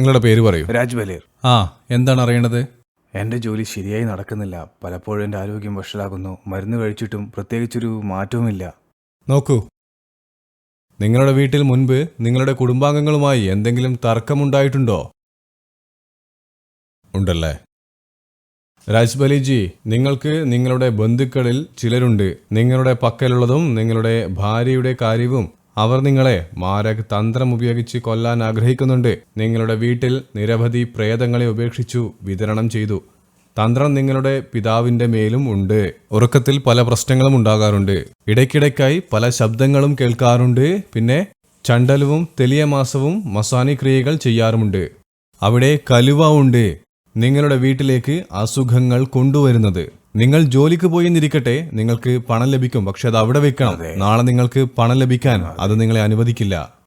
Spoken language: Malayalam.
നിങ്ങളുടെ പേര് പറയൂ. രാജ് ബലേർ. ആ എന്താണ് അറിയേണ്ടത് എന്റെ ജോലി ശരിയായി നടക്കുന്നില്ല. പലപ്പോഴും എന്റെ ആരോഗ്യം വഷളാകുന്നു. മരുന്ന് കഴിച്ചിട്ടും പ്രത്യേകിച്ചൊരു മാറ്റവുമില്ല. നോക്കൂ. നിങ്ങളുടെ വീട്ടിൽ മുൻപ് നിങ്ങളുടെ കുടുംബാംഗങ്ങളുമായി എന്തെങ്കിലും തർക്കമുണ്ടായിട്ടുണ്ടോ? ഉണ്ടല്ലേ? രാജ്ബലിജി നിങ്ങൾക്ക് നിങ്ങളുടെ ബന്ധുക്കളിൽ ചിലരുണ്ട്. നിങ്ങളുടെ പക്കലുള്ളതും നിങ്ങളുടെ ഭാര്യയുടെ കാര്യവും അവർ നിങ്ങളെ മാരക തന്ത്രം ഉപയോഗിച്ച് കൊല്ലാൻ ആഗ്രഹിക്കുന്നുണ്ട്. നിങ്ങളുടെ വീട്ടിൽ നിരവധി പ്രേതങ്ങളെ ഉപേക്ഷിച്ചു വിതരണം ചെയ്തു. തന്ത്രം നിങ്ങളുടെ പിതാവിന്റെ മേലും ഉണ്ട്. ഉറക്കത്തിൽ പല പ്രശ്നങ്ങളും ഉണ്ടാകാറുണ്ട്. ഇടയ്ക്കിടയ്ക്കായി പല ശബ്ദങ്ങളും കേൾക്കാറുണ്ട്. പിന്നെ ചണ്ടലവും തെലിയ മാസവും മസാനി ക്രിയകൾ ചെയ്യാറുമുണ്ട്. അവിടെ കലുവ ഉണ്ട്. നിങ്ങളുടെ വീട്ടിലേക്ക് അസുഖങ്ങൾ കൊണ്ടുവരുന്നത്. നിങ്ങൾ ജോലിക്ക് പോയി എന്നിരിക്കട്ടെ നിങ്ങൾക്ക് പണം ലഭിക്കും പക്ഷെ അത് അവിടെ വെക്കണം. നാളെ നിങ്ങൾക്ക് പണം ലഭിക്കാൻ അത് നിങ്ങളെ അനുവദിക്കില്ല.